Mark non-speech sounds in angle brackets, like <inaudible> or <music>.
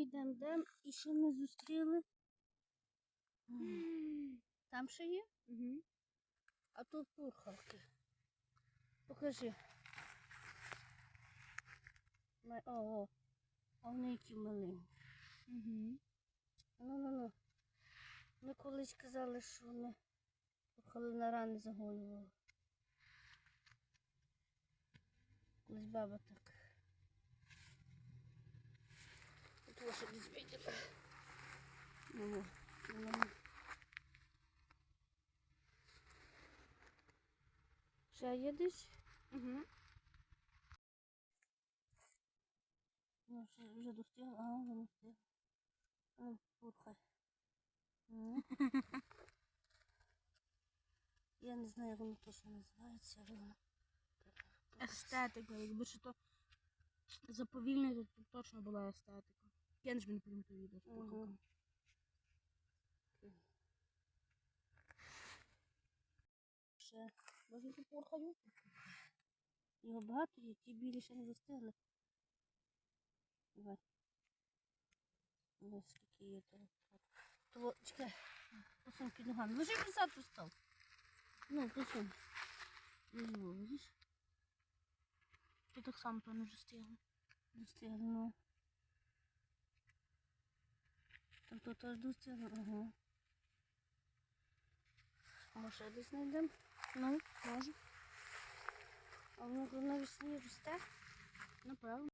йдемо, йдемо, і що ми зустріли? Там ще є? Угу. А тут пурхалки. Покажи. Ма- О, о. А вони які маленькі. Угу. Ну, ну, ну. Ми колись казали, що вони пурхали на рани загоювали. Колись баба так. Десь видела. Ну, ну, ну. Ще є десь? Угу. Ну, вже, вже достигла, ага, вже не встигла. Ну, пурхай. <laughs> Я не знаю, як воно точно називається, але воно. Естетика, якби ще то заповільне, то точно була естетика. Я ж мені потім то відео з Мгм. пухалками. Ще возьму пурхаю. Його багато є, ті білі ще не достигли. Давай. Ось такі є то. То, чекай, посунь під ногами. Лежи писати в стол. Ну, посунь. Ну, видиш? Ти так само то не достигла. Достигли, ну. То теж достигло, ага. Може, ще десь знайдемо? Ну, може. А воно навесні росте? Напевно.